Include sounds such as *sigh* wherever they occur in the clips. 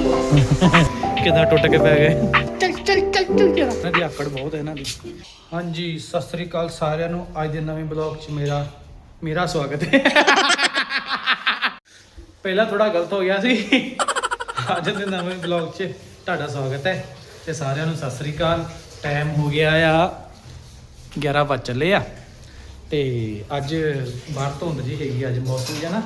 *laughs* ਕਿਦਾਂ ਟੁੱਟ ਕੇ ਪੈ ਗਏ। ਚੱਲ ਚੱਲ ਚੱਲ ਚੱਲ ਜਰਾ। ਇਹਨਾਂ ਦੀ ਆਕੜ ਬਹੁਤ ਹੈ ਇਹਨਾਂ ਦੀ। ਹਾਂਜੀ ਸਤਿ ਸ੍ਰੀ ਅਕਾਲ ਸਾਰਿਆਂ ਨੂੰ। ਅੱਜ ਦੇ ਨਵੇਂ ਬਲੌਗ 'ਚ ਮੇਰਾ ਮੇਰਾ ਸਵਾਗਤ ਹੈ। *laughs* ਪਹਿਲਾਂ ਥੋੜਾ ਗਲਤ ਹੋ ਗਿਆ ਸੀ। *laughs* ਅੱਜ ਦੇ ਨਵੇਂ ਬਲੌਗ 'ਚ ਤੁਹਾਡਾ ਸਵਾਗਤ ਹੈ। ਤੇ ਸਾਰਿਆਂ ਨੂੰ ਸਤਿ ਸ੍ਰੀ ਅਕਾਲ। ਟਾਈਮ ਹੋ ਗਿਆ ਆ 11 ਵਜ ਚੱਲੇ ਆ। ਤੇ ਅੱਜ ਬਾਹਰ ਧੁੰਦ ਜੀ ਹੈਗੀ ਅੱਜ ਮੌਸਮ ਜਿਹਾ ਨਾ।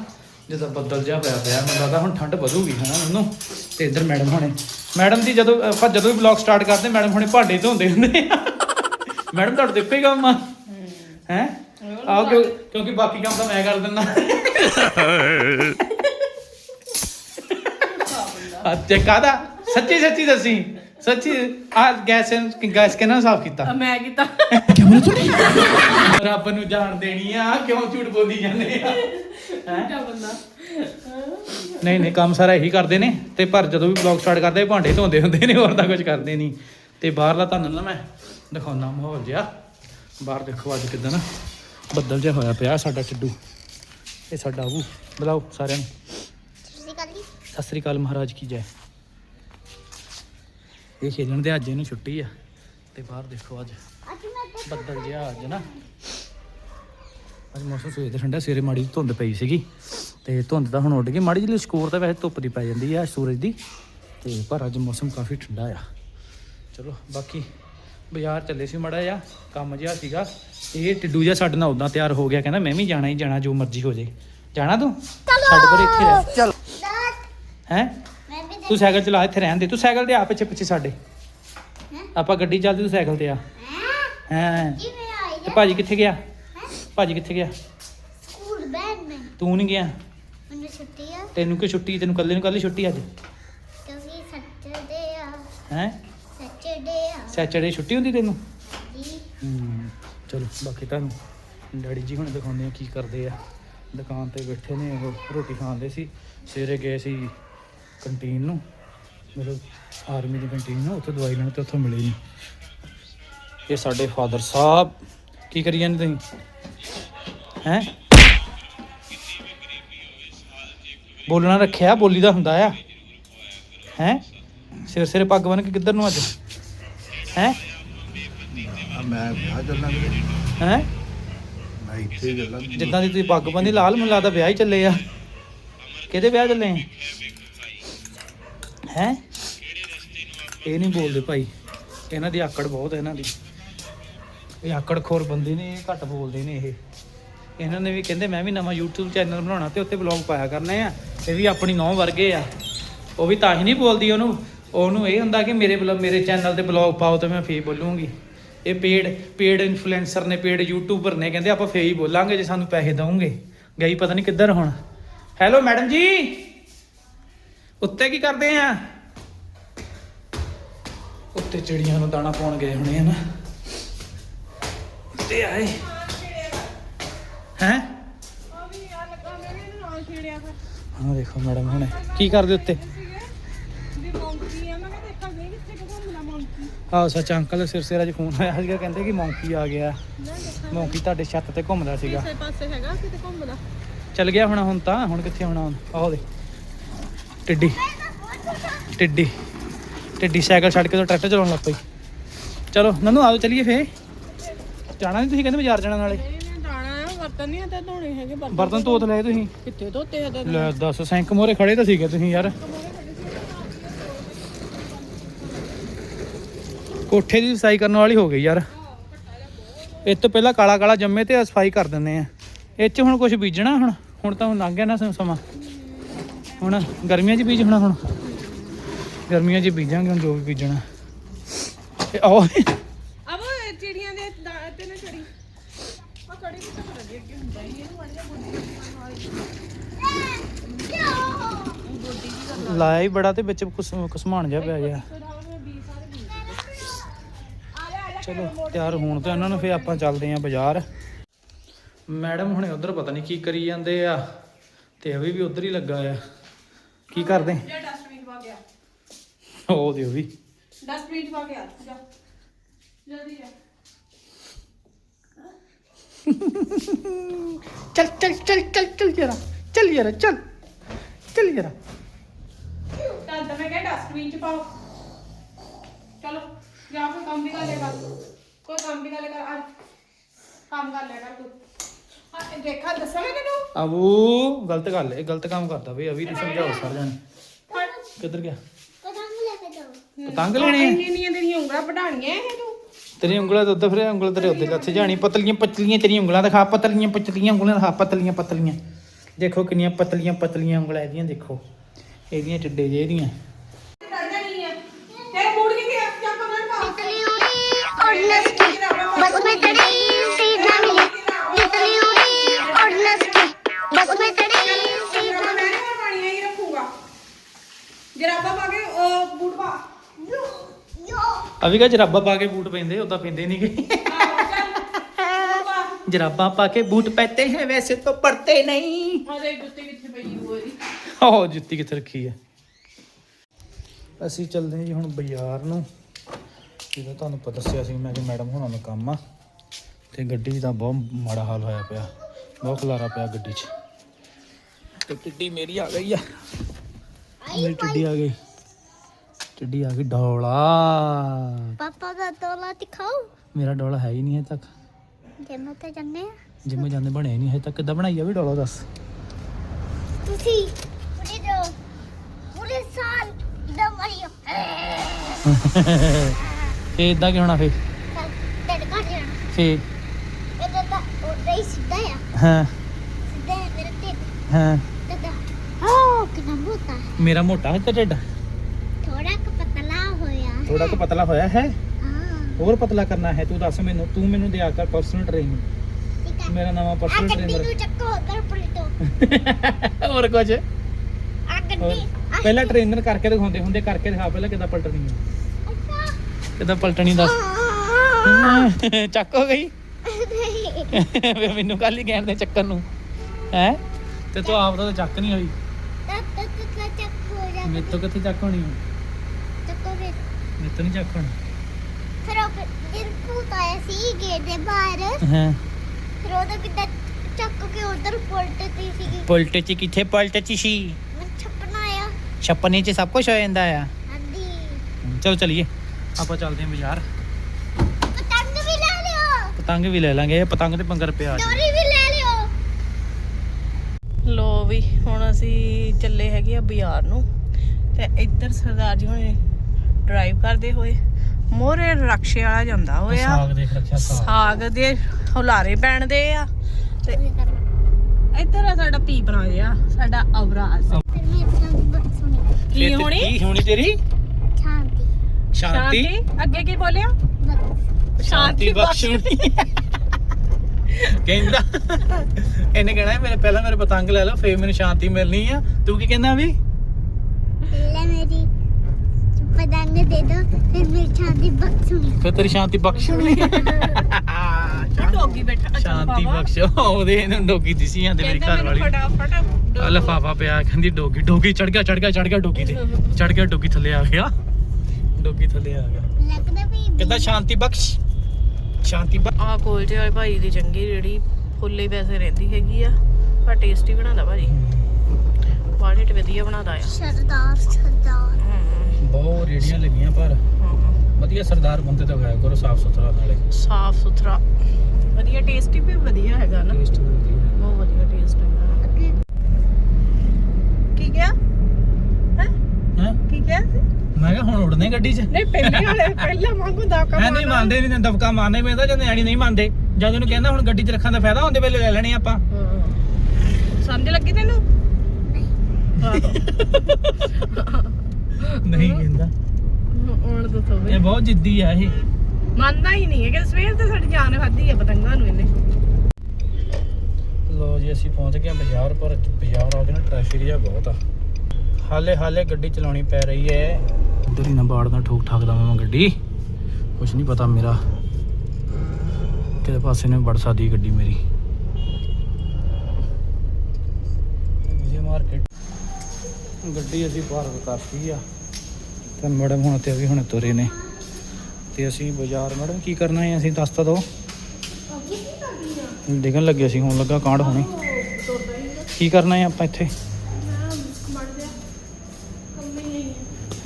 ਜਿੱਦਾਂ ਬੱਦਲ ਜਿਹਾ ਹੋਇਆ ਪਿਆ ਮੈਨੂੰ ਲੱਗਦਾ ਹੁਣ ਠੰਡ ਵਧੂਗੀ ਹਨਾ ਮੈਨੂੰ? ਤੇ ਇੱਧਰ ਮੈਡਮ ਹੁਣੇ ਮੈਡਮ ਦੀ ਜਦੋਂ ਆਪਾਂ ਜਦੋਂ ਵੀ ਬਲੌਗ ਸਟਾਰਟ ਕਰਦੇ ਮੈਡਮ ਹੁਣੇ ਭਾਂਡੇ ਧੋਂਦੇ ਹੁੰਦੇ ਆ। ਮੈਡਮ ਤੁਹਾਡੇ ਦੇਖੋ ਹੀ ਕੰਮ ਆ? ਹੈ? ਕਿਉਂ- ਕਿਉਂਕਿ ਬਾਕੀ ਕੰਮ ਤਾਂ ਮੈਂ ਕਰ ਦਿੰਦਾ। *laughs* ਅੱਛਾ ਕਾਦਾ ਸੱਚੀ ਸੱਚੀ ਦੱਸੀ। ਸੱਚੀ ਆ ਗੈਸ ਗੈਸ ਕਿਹਨਾਂ ਸਾਫ਼ ਕੀਤਾ? ਮੈਂ ਕੀਤਾ। ਰੱਬ ਨੂੰ ਜਾਣ ਦੇਣੀ ਆ ਕਿਉਂ ਝੂਠ ਬੋਲੀ ਜਾਂਦੇ ਆ? ਹੈਂ? ਕਿਆ ਬੰਦਾ। ਨਹੀਂ ਨਹੀਂ ਕੰਮ ਸਾਰਾ ਇਹੀ ਕਰਦੇ ਨੇ। ਤੇ ਪਰ ਜਦੋਂ ਵੀ ਬਲੌਗ ਸਟਾਰਟ ਕਰਦੇ ਭਾਂਡੇ ਧੋਂਦੇ ਹੁੰਦੇ ਨੇ ਹੋਰ ਤਾਂ ਕੁਝ ਕਰਦੇ ਨਹੀਂ। ਤੇ ਬਾਹਰਲਾ ਤੁਹਾਨੂੰ ਨਾ ਮੈਂ ਦਿਖਾਉਣਾ ਮਾਹੌਲ ਜਿਹਾ। ਬਾਹਰ ਦੇਖੋ ਅੱਜ ਕਿਦਾਂ ਨਾ ਬੱਦਲ ਜਿਹਾ ਹੋਇਆ ਪਿਆ ਸਾਡਾ ਟਿੱਡੂ ਇਹ ਸਾਡਾ ਉਹ। ਬੁਲਾਓ ਸਾਰਿਆਂ ਨੂੰ। ਸਤਿ ਸ੍ਰੀ ਅਕਾਲ ਮਹਾਰਾਜ ਕੀ ਜੈ। ਇਹ ਖੇਲਣ ਦੇ ਅੱਜ ਇਹਨੂੰ ਛੁੱਟੀ ਆ। ਤੇ ਬਾਹਰ ਦੇਖੋ ਅੱਜ ਬੱਦਲ ਜਿਹਾ ਅੱਜ ਨਾ। ਅੱਜ ਮੌਸਮ ਸਵੇਰ ਦਾ ਠੰਡਾ ਸਵੇਰੇ ਮਾੜੀ ਜਿਹੀ ਧੁੰਦ ਪਈ ਸੀਗੀ। ਤੇ ਧੁੰਦ ਤਾਂ ਹੁਣ ਉੱਡ ਗਈ। ਮਾੜੀ ਜਿਹੀ ਸਕੋਰ ਤਾਂ ਵੈਸੇ ਧੁੱਪ ਦੀ ਪੈ ਜਾਂਦੀ ਆ ਸੂਰਜ ਦੀ। ਤੇ ਪਰ ਅੱਜ ਮੌਸਮ ਕਾਫੀ ਠੰਡਾ ਆ। ਚਲੋ ਬਾਕੀ ਬਾਜ਼ਾਰ ਚੱਲੇ ਸੀ ਮੜਾ ਆ ਕੰਮ ਜਿਹਾ ਸੀਗਾ। ਇਹ ਟਿੱਡੂ ਜਿਹਾ ਸਾਡੇ ਨਾਲ ਉਦਾਂ ਤਿਆਰ ਹੋ ਗਿਆ। ਕਹਿੰਦਾ ਮੈਂ ਵੀ ਜਾਣਾ ਹੀ ਜਾਣਾ ਜੋ ਮਰਜ਼ੀ ਹੋ ਜੇ ਜਾਣਾ ਤੂੰ? ਸਾਡੇ ਕੋਲ ਇੱਥੇ ਰਹਿ। ਚਲ। ਹੈ? ਤੂੰ ਸਾਈਕਲ ਚਲਾ ਇੱਥੇ ਰਹਿਣ ਦੇ। ਤੂੰ ਸਾਈਕਲ ਤੇ ਆ ਪਿੱਛੇ ਪਿੱਛੇ ਸਾਡੇ। ਆਪਾਂ ਗੱਡੀ ਚੱਲਦੀ ਤੂੰ ਸਾਈਕਲ ਤੇ ਆ। ਹਾਂ? ਤੇ ਭਾਜੀ ਕਿੱਥੇ ਗਿਆ? ਭਾਜੀ ਕਿੱਥੇ ਗਿਆ? ਸਕੂਲ ਬੈਗ ਮੈਂ। ਤੂੰ ਨਹੀਂ ਗਿਆ? ਮੈਨੂੰ ਛੁੱਟੀ ਆ। ਤੈਨੂੰ ਕਿ ਛੁੱਟੀ? ਤੈਨੂੰ ਕੱਲੇ ਨੂੰ ਕੱਲੀ ਛੁੱਟੀ ਅੱਜ? ਕਿਉਂਕਿ ਸੈਟਰਡੇ ਆ। ਹੈ? ਸੈਟਰਡੇ ਆ। ਸੈਚਰਡੇ ਛੁੱਟੀ ਹੁੰਦੀ ਤੈਨੂੰ? ਜੀ ਹੂੰ ਚਲੋ ਬਾਕੀ ਤੁਹਾਨੂੰ ਡੈਡੀ ਜੀ ਹੁਣ ਦਿਖਾਉਂਦੇ ਆ ਕੀ ਕਰਦੇ ਆ। ਦੁਕਾਨ ਤੇ ਬੈਠੇ ਨੇ ਉਹ ਰੋਟੀ ਖਾਂਦੇ ਸੀ। ਸਵੇਰੇ ਗਏ ਸੀ ਕੰਟੀਨ ਨੂੰ। ਮਤਲਬ ਆਰਮੀ ਦੀ ਕੰਟੀਨ ਨੂੰ ਉੱਥੇ ਦਵਾਈ ਲੈਣ ਤੇ ਉੱਥੋਂ ਮਿਲੀ ਨਹੀਂ ਇਹ ਸਾਡੇ ਫਾਦਰ ਸਾਹਿਬ ਕੀ ਕਰੀ ਜਾਂਦੇ ਤੁਸੀਂ? ਹੈ? ਬੋਲਣਾ ਰੱਖਿਆ ਬੋਲੀ ਦਾ ਹੁੰਦਾ ਆ। ਹੈ? ਸਿਰ ਸਿਰ ਪੱਗ ਬੰਨ ਕੇ ਕਿੱਧਰ ਨੂੰ ਅੱਜ? ਹੈ? ਮੈਂ ਵਿਆਹ ਚੱਲਾਂ ਵੀਰੇ ਹੈ? ਮੈਂ ਇੱਥੇ ਚੱਲਾਂ ਜਿੱਦਾਂ ਦੀ ਤੁਸੀਂ ਪੱਗ ਬੰਨੀ ਲਾਲ ਮੈਨੂੰ ਲੱਗਦਾ ਵਿਆਹ ਹੀ ਚੱਲੇ ਆ। ਕਿਹਦੇ ਵਿਆਹ ਚੱਲੇ ਆ? ਹੈ? ਇਹ ਨਹੀਂ ਬੋਲਦੇ ਭਾਈ। ਇਹਨਾਂ ਦੀ ਆਕੜ ਬਹੁਤ ਹੈ ਇਹਨਾਂ ਦੀ। ਇਹ ਆਕੜ ਖੋਰ ਬੰਦੇ ਨੇ, ਇਹ ਘੱਟ ਬੋਲਦੇ ਨੇ ਇਹ। ਇਹਨਾਂ ਨੇ ਵੀ ਕਹਿੰਦੇ, ਮੈਂ ਵੀ ਨਵਾਂ YouTube ਚੈਨਲ ਬਣਾਉਣਾ ਤੇ ਉੱਤੇ ਵਲੌਗ ਪਾਇਆ ਕਰਨੇ ਆ। ਇਹ ਵੀ ਆਪਣੀ ਨੌ ਵਰਗੇ ਆ। ਉਹ ਵੀ ਤਾਂ ਹੀ ਨਹੀਂ ਬੋਲਦੀ ਉਹਨੂੰ। ਉਹਨੂੰ ਇਹ ਹੁੰਦਾ ਕਿ ਮੇਰੇ ਬਲੌਗ ਮੇਰੇ ਚੈਨਲ ਤੇ ਵਲੌਗ ਪਾਓ ਤੇ ਮੈਂ ਫੇਰ ਬੋਲੂੰਗੀ। ਇਹ ਪੇਡ ਪੇਡ ਇਨਫਲੂਐਂਸਰ ਨੇ ਪੇਡ ਯੂਟਿਊਬਰ ਨੇ ਕਹਿੰਦੇ, ਆਪਾਂ ਫੇਰ ਹੀ ਬੋਲਾਂਗੇ ਜੇ ਸਾਨੂੰ ਪੈਸੇ ਦਵੋਗੇ ਗਈ ਪਤਾ ਨਹੀਂ ਕਿੱਧਰ ਹੁਣ। ਹੈਲੋ ਮੈਡਮ ਜੀ! ਉੱਤੇ ਕੀ ਕਰਦੇ ਆ? ਉੱਤੇ ਚਿੜੀਆਂ ਨੂੰ ਦਾਣਾ ਪਾਉਣ ਗਏ ਹੋਣੇ ਆ ਨਾ। ਤੇ ਆਏ। ਹੈ? ਹਾਂ ਦੇਖੋ ਮੈਡਮ ਹੁਣੇ ਕੀ ਕਰਦੇ ਉੱਤੇ? ਆਹ ਸੱਚ ਅੰਕਲ ਦੇ ਸਿਰ ਸਿਰ ਅੱਜ ਫੋਨ ਆਇਆ ਸੀਗਾ ਕਹਿੰਦੇ ਕਿ ਮੌਂਕੀ ਆ ਗਿਆ। ਮੌਂਕੀ ਤੁਹਾਡੇ ਛੱਤ ਤੇ ਘੁੰਮਦਾ ਸੀਗਾ। ਕਿਸੇ ਪਾਸੇ ਹੈਗਾ ਕਿਤੇ ਘੁੰਮਦਾ। ਚੱਲ ਗਿਆ ਹੁਣ ਹੁਣ ਤਾਂ ਹੁਣ ਕਿੱਥੇ ਹੋਣਾ ਹੁਣ? ਆਹ ਦੇ ਟਿੱਡੀ। ਟਿੱਡੀ। ਟਿੱਡੀ ਸਾਈਕਲ ਛੱਡ ਕੇ ਤਾਂ ਟਰੈਕਟਰ ਚਲਾਉਣ ਲੱਗ ਪਈ। ਚਲੋ ਨਨੂ ਆਓ ਚਲੀਏ ਫੇ ਜਾਣਾ ਨਹੀਂ ਤੁਸੀਂ ਕਹਿੰਦੇ ਬਾਜ਼ਾਰ ਜਾਣਾ ਨਾਲੇ? ਬਰਤਨ ਨਹੀਂ ਤੇ ਧੋਣੇ ਹੈਗੇ ਬਰਤਨ ਬਰਤਨ ਧੋ ਤੇ ਲਏ ਤੁਸੀਂ। ਕਿੱਥੇ ਧੋਤੇ ਆ ਲੈ ਦੱਸ ਸੈਂਕ ਮੋਰੇ ਖੜੇ ਤਾਂ ਸੀਗੇ ਤੁਸੀਂ ਯਾਰ। ਕੋਠੇ ਦੀ ਸਫ਼ਾਈ ਕਰਨ ਵਾਲੀ ਹੋ ਗਈ ਯਾਰ। ਇਹ ਤੋਂ ਪਹਿਲਾਂ ਕਾਲਾ ਕਾਲਾ ਜੰਮੇ ਤੇ ਸਫ਼ਾਈ ਕਰ ਦਿੰਦੇ ਆ। ਇਹ ਚ ਹੁਣ ਕੁਝ ਬੀਜਣਾ ਹੁਣ? ਹੁਣ ਤਾਂ ਲੰਘ ਗਿਆ ਨਾ ਸਮਾਂ। ਹੁਣ ਗਰਮੀਆਂ 'ਚ ਬੀਜ ਹੋਣਾ ਹੁਣ। ਗਰਮੀਆਂ 'ਚ ਬੀਜਾਂਗੇ ਹੁਣ ਜੋ ਵੀ ਬੀਜਣਾ। ਇਹ ਆਓ। ਅਬ ਚਿੜੀਆਂ ਦੇ ਦਾ- ਤੇ ਨਾ ਚੜੀ। ਆ ਕੜੀ ਵੀ ਤਾਂ ਲੱਗੇ? ਅੱਗੇ ਹੁੰਦਾ ਹੀ ਇਹਨੂੰ ਵੜਿਆ ਲਾਇਆ ਹੀ ਬੜਾ ਤੇ ਵਿੱਚ ਕੁਸ ਕੁਸਮਾਨ ਜਿਹਾ ਪਿਆ ਗਿਆ ਚਲੋ ਤਿਆਰ ਹੋਣ ਤੇ ਉਹਨਾਂ ਨੂੰ ਫੇਰ ਆਪਾਂ ਚੱਲਦੇ ਆਂ ਬਾਜ਼ਾਰ। ਮੈਡਮ ਹੁਣੇ ਉਧਰ ਪਤਾ ਨਹੀਂ ਕੀ ਕਰੀ ਜਾਂਦੇ ਆ ਤੇ ਅਭੀ ਵੀ ਉਧਰ ਹੀ ਲੱਗਾ ਆ। ਕੀ ਕਰਦੇ? ਜਾ ਡਸਟਬਿਨ ਪਾ ਗਿਆ। ਉਹ ਦਿਓ ਵੀ। ਡਸਟਬਿਨ ਪਾ ਗਿਆ ਜਾ। ਜਲਦੀ ਜਾ ਚੱਲ ਚੱਲ ਚੱਲ ਚੱਲ ਚੱਲ ਜਰਾ ਚੱਲ ਜਰਾ ਚੱਲ ਚੱਲ ਜਰਾ। ਦਾਦਾ ਤਾਂ ਮੈਂ ਕਿਹਾ ਡਸਟਬਿਨ ਚ ਪਾਓ। ਚਲੋ ਜਾ ਕੋਈ ਕੰਮ ਵੀ ਕਰ ਲਿਆ ਕਰ। ਕੋਈ ਕੰਮ ਵੀ ਕਰ ਲਿਆ ਕਰ ਅੱਜ ਕੰਮ ਕਰ ਲਿਆ ਕਰ ਤੂੰ। ਹਾਂ ਦੇਖਾ ਦੱਸਾਂ ਮੈਂ ਤੈਨੂੰ? ਅਬੂ ਗਲਤ ਗੱਲ ਹੈ ਇਹ ਗਲਤ ਕੰਮ ਕਰਦਾ ਬਈ ਅਭੀ ਨੂੰ ਸਮਝਾਓ ਸਰ ਜਾਨ ਕਿੱਧਰ ਗਿਆ? ਪਤੰਗ ਲੈ ਕੇ ਜਾਓ। ਪਤੰਗ ਲੈਣੀ ਇੰਨੀ ਤੇਰੀਆਂ ਉਂਗਲਾਂ ਵਢਾਣੀਆਂ ਇਹ ਤੂੰ? ਤੇਰੀ ਉਂਗਲਾਂ ਤੇ ਉੱਤੇ ਫਿਰ ਉਂਗਲ ਤੇਰੇ ਉੱਤੇ ਲੱਥ ਜਾਣੀ ਪਤਲੀਆਂ ਪਤਲੀਆਂ ਤੇਰੀਆਂ ਉਂਗਲਾਂ ਦਿਖਾ ਪਤਲੀਆਂ ਪਤਲੀਆਂ ਉਂਗਲਾਂ ਦਿਖਾ ਪਤਲੀਆਂ ਪਤਲੀਆਂ। ਦੇਖੋ ਕਿੰਨੀਆਂ ਪਤਲੀਆਂ ਪਤਲੀਆਂ ਉਂਗਲਾਂ ਇਹਦੀਆਂ ਦੇਖੋ। ਇਹਦੀਆਂ ਟਿੱਡੇ ਜੇ ਇਹਦੀਆਂ। यो ਅਭੀ ਕਾ ਜਰਾਬਾਂ ਪਾ ਕੇ ਬੂਟ ਪੈਂਦੇ ਉਦਾਂ ਪੈਂਦੇ ਨਹੀਂ ਗਏ ਆਹੋ, ਚੱਲ ਬੂਟ ਪਾ ਜਰਾਬਾਂ ਪਾ ਕੇ ਬੂਟ ਪਹਿਤੇ ਹੈ ਵੈਸੇ ਤਾਂ ਪੜਤੇ ਨਹੀਂ। ਅਰੇ ਜੁੱਤੀ ਕਿੱਥੇ ਪਈ ਹੋਈ ਉਹ ਜੁੱਤੀ ਕਿੱਥੇ ਰੱਖੀ ਹੈ ਅਸੀਂ ਚੱਲਦੇ ਹਾਂ ਜੀ ਹੁਣ ਬਾਜ਼ਾਰ ਨੂੰ। ਜਿਹਦਾ ਤੁਹਾਨੂੰ ਪਤਾ ਦੱਸਿਆ ਸੀ ਮੈਂ ਕਿ ਮੈਡਮ ਹੁਣਾਂ ਨੂੰ ਕੰਮ ਆ। ਤੇ ਗੱਡੀ ਦਾ ਬਹੁਤ ਮਾੜਾ ਹਾਲ ਹੋਇਆ ਪਿਆ। ਬਹੁਤ ਖਲਾਰਾ ਪਿਆ ਗੱਡੀ 'ਚ। ਤੇ ਟਿੱਡੀ ਮੇਰੀ ਆ ਗਈ ਆ। ਮੇਰੀ ਟਿੱਡੀ ਆ ਗਈ। ਟਿੱਡੀ ਆ ਗਈ ਡੋਲਾ। ਪਾਪਾ ਦਾ ਡੋਲਾ ਦਿਖਾਓ। ਮੇਰਾ ਡੋਲਾ ਹੈ ਹੀ ਨਹੀਂ ਹੈ ਤੱਕ। ਜਿੰਮ ਤੇ ਜੰਨੇ ਆ ਜਿੰਮ ਜਾਂਦੇ ਬਣਿਆ ਨਹੀਂ ਹੈ ਤੱਕ। ਕਿੱਦਾਂ ਬਣਾਈਆ ਵੀ ਡੋਲਾ ਦੱਸ। ਤੁਸੀਂ ਪੂਰੇ ਦੋ ਪੂਰੇ ਸਾਲ ਦਾ ਮਰੀਓ ਤੇ ਇਦਾਂ ਕੀ ਹੋਣਾ ਫੇ ਤੇਰੇ ਘਰ ਜਾਣਾ ਫੇ ਇਹਦਾ ਤਾਂ ਉਦਾਂ ਹੀ ਸਿੱਧਾ ਆ। ਹਾਂ। ਸਿੱਧਾ ਹੈ ਮੇਰਾ ਢਿੱਡ। ਹਾਂ। ਤਦਾ ਹਾਂ ਕਿੰਨਾ ਮੋਟਾ ਹੈ। ਮੇਰਾ ਮੋਟਾ ਹੈ ਤੇ ਢਿੱਡ? ਥੋੜਾ ਕੁ ਪਤਲਾ ਹੋਇਆ ਥੋੜਾ ਕੁ ਪਤਲਾ ਹੋਇਆ ਹੈ? ਹਾਂ। ਹੋਰ ਪਤਲਾ ਕਰਨਾ ਹੈ ਤੂੰ ਦੱਸ ਮੈਨੂੰ ਤੂੰ ਮੈਨੂੰ ਦਿਆ ਕਰ ਪਰਸਨਲ ਟ੍ਰੇਨਿੰਗ ਠੀਕ ਹੈ। ਮੇਰਾ ਨਵਾਂ ਆ ਪਰਸਨਲ ਗੱਡੀ ਟ੍ਰੇਨਰ ਨੂੰ ਚੱਕੋ ਉਧਰ ਪਲਟੋ *laughs* ਹੋਰ ਕੁਝ ਆ। ਗੱਡੀ ਪਹਿਲਾਂ ਟ੍ਰੇਨਰ ਕਰਕੇ ਦਿਖਾਉਂਦੇ ਹੁੰਦੇ ਕਰਕੇ ਦਿਖਾ ਪਹਿਲਾਂ ਕਿੱਦਾਂ ਪਲਟਣੀ ਹੈ ਅੱਛਾ। ਕਿੱਦਾਂ ਪਲਟਣੀ ਦੱਸ। ਆਹ, *laughs* ਚੱਕ ਹੋ ਗਈ? ਨਹੀਂ। *laughs* ਵੇ ਮੈਨੂੰ ਕੱਲ ਹੀ ਕਹਿਣ ਦੇ ਚੱਕਰ ਨੂੰ। ਹੈ? ਤੇ ਤੂੰ ਆਪ ਤਾਂ ਚੱਕ ਨਹੀਂ ਹੋਈ। ਤੱਕ ਤੱਕ ਚੱਕ ਹੋ ਜਾ ਮੇਰੇ ਤੋਂ ਕਿੱਥੇ ਚੱਕ ਹੋਣੀ ਚੱਕੋ ਮੇਰੇ ਤੋਂ ਨਹੀਂ ਚੱਕ ਹੋਣੀ ਫਿਰ ਉਹ ਦਿਨ ਭੂਤ ਆਇਆ ਸੀ ਗੇਟ ਦੇ ਬਾਹਰ। ਹਾਂ। ਫਿਰ ਉਹਦਾ ਕਿੱਦਾਂ ਚੱਕ ਕੇ ਉਧਰ ਪਲਟਦੀ ਸੀਗੀ ਪਲਟ ਚ ਕਿੱਥੇ? ਪਲਟ ਚ ਸੀ। ਮੈਂ ਛੱਪਣਾ ਆਇਆ ਛੱਪਨੇ ਚ ਸਭ ਕੁਝ ਹੋ ਜਾਂਦਾ ਆ। ਆਂਦੀ ਚਲੋ ਚਲੀਏ। ਆਪਾਂ ਚੱਲਦੇ ਹਾਂ ਬਾਜ਼ਾਰ। ਪਤੰਗ ਵੀ ਲੈ ਲਿਓ। ਪਤੰਗ ਵੀ ਲੈ ਲਾਂਗੇ। ਪਤੰਗ ਤੇ ਪੰਗਰ ਪਿਆ ਡੋਰੀ ਵੀ ਲੈ ਲਿਓ। ਲੋ ਵੀ ਹੁਣ ਅਸੀਂ ਚੱਲੇ ਹੈਗੇ ਆ ਬਾਜ਼ਾਰ ਨੂੰ। ਤੇ ਇੱਧਰ ਸਰਦਾਰ ਜੀ ਹੁਣੇ ਡਰਾਈਵ ਕਰਦੇ ਹੋਏ ਮੋਰੇ ਰਕਸ਼ੇ ਵਾਲਾ ਜਾਂਦਾ ਹੋਇਆ। ਸਾਗ ਦੇਖ ਰੱਖਿਆ ਸਾਗ। ਸਾਗ ਦੇ ਹੁਲਾਰੇ ਪੈਣਦੇ ਆ। ਤੇ ਇੱਧਰ ਆ ਸਾਡਾ ਪੀਪਰਾ ਜਿਹਾ ਸਾਡਾ ਅਵਰਾਜ ਕੀ ਹੋਣੀ? ਕੀ ਹੋਣੀ ਤੇਰੀ? ਸ਼ਾਂਤੀ। ਸ਼ਾਂਤੀ? ਅੱਗੇ ਕੀ ਬੋਲਿਆ? ਸ਼ਾਂਤੀ ਬਖਸ਼ਣੀ ਕਹਿੰਦਾ ਇਹਨੇ ਕਹਿਣਾ ਮੇਰੇ ਪਹਿਲਾਂ ਮੇਰੇ ਪਤੰਗ ਲੈ ਲਓ ਫੇਰ ਮੈਨੂੰ ਸ਼ਾਂਤੀ ਮਿਲਣੀ ਆ। ਤੂੰ ਕੀ ਕਹਿੰਦਾ ਵੀ? ਲੈ ਮੇਰੀ ਪਤੰਗ ਦੇ ਦੋ ਫਿਰ ਮੇਰੀ ਸ਼ਾਂਤੀ ਬਹੁਤ ਸੁਣੀ ਫੇਰ ਤੇਰੀ ਸ਼ਾਂਤੀ ਬਖਸ਼ਣੀ *laughs* ਡੋਗੀ ਬੈਠਾ ਅੱਛਾ ਸ਼ਾਂਤੀ ਬਾਬਾ। ਬਖਸ਼ੋ। ਉਹਦੇ ਇਹਨੂੰ ਡੋਗੀ ਦਿਸੀ ਜਾਂਦੇ ਮੇਰੀ ਕਹਿੰਦਾ ਘਰ ਵਾਲੀ ਮੈਨੂੰ ਫਟਾਫਟ ਆ ਲਫਾਫਾ ਪਿਆ ਕਹਿੰਦੀ ਡੋਗੀ ਡੋਗੀ ਚੜ ਗਿਆ ਚੜ ਗਿਆ ਚੜ ਗਿਆ ਡੋਗੀ ਤੇ। ਚੜ ਗਿਆ ਡੋਗੀ ਥੱਲੇ ਆ ਗਿਆ। ਡੋਗੀ ਥੱਲੇ ਆ ਗਿਆ। ਲੱਗਦਾ ਵੀ ਕਹਿੰਦਾ ਸ਼ਾਂਤੀ ਬਖਸ਼। ਸ਼ਾਂਤੀ ਬਖਸ਼। ਆ ਕੋਲਜੇ ਵਾਲੇ ਭਾਈ ਦੀ ਚੰਗੀ ਜਿਹੜੀ ਫੁੱਲੇ ਪੈਸੇ ਰਹਿੰਦੀ ਹੈਗੀ ਆ ਪਰ ਟੇਸਟੀ ਬਣਾਉਂਦਾ ਭਾਜੀ। ਕੁਆਲਿਟੀ ਵਧੀਆ ਬਣਾਉਂਦਾ ਆ। ਸਰਦਾਰ ਸਰਦਾਰ। ਹਮ, ਬਹੁਤ ਰੇੜੀਆਂ ਲੱਗੀਆਂ ਪਰ। ਵਧੀਆ ਸਰਦਾਰ ਬੰਦੇ ਤੋਂ ਖਾਇਆ ਕਰੋ ਸਾਫ਼ ਸੁਥਰਾ ਨਾਲੇ। ਸਾਫ਼ ਸੁਥਰਾ। ਵਧੀਆ ਟੇਸਟੀ ਵੀ ਵਧੀਆ ਹੈਗਾ ਨਾ। ਟੇਸਟ ਵਧੀਆ ਬਹੁਤ ਵਧੀਆ ਟੇਸਟ ਹੈਗਾ। ਅੱਗੇ। ਕੀ ਕਿਹਾ? ਹੈ? ਹੈ? ਕੀ ਕਿਹਾ ਸੀ? ਮੈਂ ਕਿਹਾ ਹੁਣ ਉੜਨੇ ਗੱਡੀ 'ਚ। ਨਹੀਂ ਪਹਿਲੇ ਵਾਲੇ ਪਹਿਲਾਂ ਵਾਂਗੂ ਦਾਕਾ ਮੈਂ ਨਹੀਂ ਮੰਨਦੇ ਨਹੀਂ ਦਬਕਾ ਮਾਰਨੇ ਪੈਂਦਾ ਜਦ ਨਿਆਣੀ ਨਹੀਂ ਮੰਨਦੇ। ਜਦ ਉਹਨੂੰ ਕਹਿੰਦਾ ਹੁਣ ਗੱਡੀ 'ਚ ਰੱਖਣ ਦਾ ਫਾਇਦਾ ਹੁੰਦੇ ਵੇਲੇ ਲੈ ਲੈਣੇ ਆਪਾਂ। ਸਮਝ ਲੱਗੀ ਤੈਨੂੰ? ਨਹੀਂ। *laughs* ਕਹਿੰਦਾ। ਹੁਣ ਦੱਸੋ ਇਹ ਬਹੁਤ ਜਿੱਦੀ ਆ ਇਹ। ਮੰਨਦਾ ਹੀ ਨਹੀਂ ਹੈ ਕਿ ਸਵੇਰ ਤੇ ਸਾਡੀ ਜਾਨ ਖਾਦੀ ਹੈ ਪਤੰਗਾਂ ਨੂੰ ਇਹਨੇ। ਲੋ ਜੀ ਅਸੀਂ ਪਹੁੰਚ ਗਏ ਹਾਂ ਬਾਜ਼ਾਰ ਪਰ। ਬਾਜ਼ਾਰ ਆ ਕੇ ਨਾ ਟ੍ਰੈਫਿਕ ਜਿਹਾ ਬਹੁਤ ਆ। ਹਾਲੇ ਹਾਲੇ ਗੱਡੀ ਚਲਾਉਣੀ ਪੈ ਰਹੀ ਹੈ। ਇੱਧਰ ਹੀ ਨਾ ਬਾੜਦਾ ਠੋਕ ਠਾਕ ਦਾ ਮੈਂ ਗੱਡੀ। ਕੁਛ ਨਹੀਂ ਪਤਾ ਮੇਰਾ। ਕਿਹਦੇ ਪਾਸੇ ਨੇ ਵੜ ਸਕਦੀ ਗੱਡੀ ਮੇਰੀ। ਵਿਜੇ ਮਾਰਕੀਟ। ਗੱਡੀ ਅਸੀਂ ਪਾਰਕ ਕਰਤੀ ਆ ਤੇ ਮੈਡਮ ਹੁਣ ਤੇ ਵੀ ਹੁਣ ਤੁਰੇ ਨੇ ਤੇ ਅਸੀਂ ਬਾਜ਼ਾਰ ਮੈਡਮ ਕੀ ਕਰਨਾ ਹੈ ਅਸੀਂ ਦੱਸ ਤਾਂ ਦਿਓ ਡਿੱਗਣ ਲੱਗੇ ਸੀ ਹੁਣ ਲੱਗਾ ਕਾਂਡ ਹੋਣੀ ਕੀ ਕਰਨਾ ਹੈ ਆਪਾਂ ਇੱਥੇ